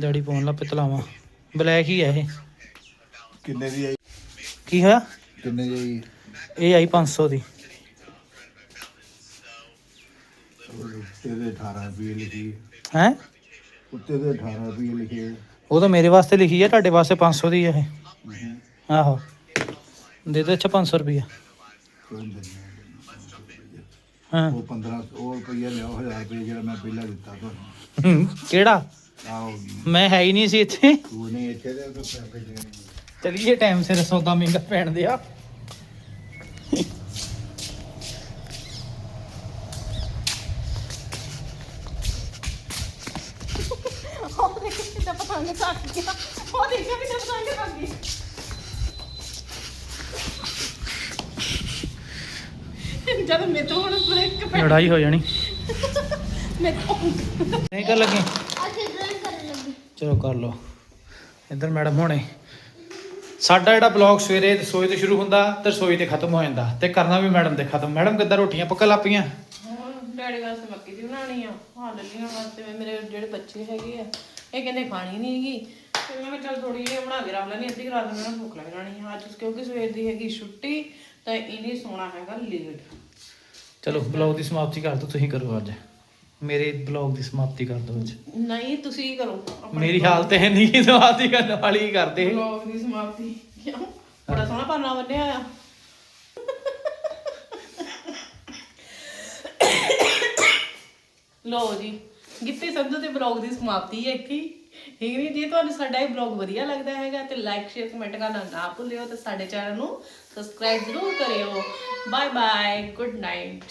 ਡੈਡੀ ਪਾਉਣ ਲੱਗ ਪਏ ਤਲਾਵਾਂ। ਬਲੈਕ ਹੀ ਹੈ ਇਹ। ਕਿੰਨੇ ਦੀ ਆਈ? ਕੀ ਹੋਇਆ? ਕਿੰਨੇ ਦੀ ਆਈ? ਇਹ ਆਈ 500 ਦੀ। ਉੱਤੇ ਦੇ 18 ਰੁਪਏ ਲਿਖੀ। ਹੈ? ਉੱਤੇ ਦੇ 18 ਰੁਪਏ ਲਿਖੇ। ਉਹ ਤਾਂ ਮੇਰੇ ਵਾਸਤੇ ਲਿਖੀ ਹੈ ਤੁਹਾਡੇ ਵਾਸਤੇ 500 ਦੀ ਹੈ ਇਹ। ਆਹੋ। ਦੇ ਦੇ ਅੱਛਾ 500 ਰੁਪਈਆ। ਕੋਈ ਨਹੀਂ ਹਾਂ। ਉਹ 15 ਉਹ ਰੁਪਏ ਲਿਆਓ 1000 ਰੁਪਏ ਜਿਹੜਾ ਮੈਂ ਪਹਿਲਾਂ ਦਿੱਤਾ ਤੁਹਾਨੂੰ। ਕਿਹੜਾ? ਮੈਂ ਹੈ ਹੀ ਨਹੀਂ ਸੀ ਇੱਥੇ। ਤੂੰ ਨਹੀਂ ਇੱਥੇ ਦੇ ਤਾਂ ਪੈਸੇ ਦੇਣੇ ਚਲਿਏ ਟਾਈਮ ਸਿਰ ਸੌਦਾ ਮਹਿੰਗਾ ਪੈਣ ਦਿਆ। ਲੜਾਈ ਹੋ ਜਾਣੀ। ਨਹੀਂ ਕਰ ਲੱਗੇ? ਚਲੋ ਕਰ ਲਓ। ਇੱਧਰ ਮੈਡਮ ਹੋਣੇ। ਸਾਡਾ ਜਿਹੜਾ ਬਲੌਗ ਸਵੇਰੇ ਰਸੋਈ ਤੋਂ ਸ਼ੁਰੂ ਹੁੰਦਾ ਤੇ ਰਸੋਈ ਤੇ ਖਤਮ ਹੋ ਜਾਂਦਾ ਤੇ ਕਰਨਾ ਵੀ ਮੈਡਮ ਤੇ ਖਤਮ। ਮੈਡਮ ਕਿੱਦਾਂ ਰੋਟੀਆਂ ਪੱਕਾ ਲਾਪੀਆਂ ਡੈਡੀ ਵਾਸਤੇ ਮੱਕੀ ਦੀ ਬਣਾਉਣੀ ਆ ਹਾਂ ਲੱਲੀਆਂ ਵਾਸਤੇ। ਮੈਂ- ਮੇਰੇ ਜਿਹੜੇ ਬੱਚੇ ਹੈਗੇ ਆ ਇਹ ਕਹਿੰਦੇ ਖਾਣੀ ਨਹੀਂ ਹੈਗੀ। ਤੇ ਮੈਂ ਕਿਹਾ ਚੱਲ ਥੋੜੀ ਜਿਹੀ ਬਣਾ ਕੇ ਰੱਖ ਲੈਣੀ ਅੱਧੀ ਰਾਤ ਨੂੰ ਮੈਨੂੰ ਭੁੱਖ ਲੱਗ ਜਾਣੀ ਆ। ਅੱਜ ਕਿਉਂਕਿ ਸਵੇਰ ਦੀ ਹੈਗੀ ਛੁੱਟੀ ਤਾਂ ਇਹਨੇ ਸੋਣਾ ਹੈਗਾ ਲੇਟ। ਚਲੋ ਬਲੌਗ ਦੀ ਸਮਾਪਤੀ ਕਰ ਦਿਓ ਤੁਸੀਂ ਕਰੋ ਅੱਜ। ਮੇਰੇ ਬਲੌਗ ਦੀ ਸਮਾਪਤੀ ਕਰ ਦਿਓ ਅੱਜ। ਨਹੀਂ ਤੁਸੀਂ ਕਰੋ। ਮੇਰੀ ਹਾਲਤ ਹੈ ਨਹੀਂ ਕਿ ਸਮਾਪਤੀ ਕਰਨ ਵਾਲੀ ਹੀ ਕਰਦੇ ਵਲੌਗ ਦੀ ਸਮਾਪਤੀ। ਕਿਉਂ? ਬੜਾ ਸੋਹਣਾ ਪਾਨਾ ਬੰਨਿਆ ਆ ਲੋ ਜੀ ਗਿੱਪੀ ਸੰਧੂ ਦੇ ਬਲੌਗ ਦੀ ਸਮਾਪਤੀ ਹੈ ਇੱਥੇ ਹੀ। ਠੀਕ ਨਹੀਂ? ਜੇ ਤੁਹਾਨੂੰ ਸਾਡਾ ਇਹ ਬਲੌਗ ਵਧੀਆ ਲੱਗਦਾ ਹੈਗਾ ਤੇ ਲਾਈਕ ਸ਼ੇਅਰ ਕਮੈਂਟ ਕਰਨਾ ਨਾ ਭੁੱਲਿਓ ਤੇ ਸਾਡੇ ਚੈਨਲ ਨੂੰ ਸਬਸਕ੍ਰਾਈਬ ਜ਼ਰੂਰ ਕਰਿਓ। Bye bye good night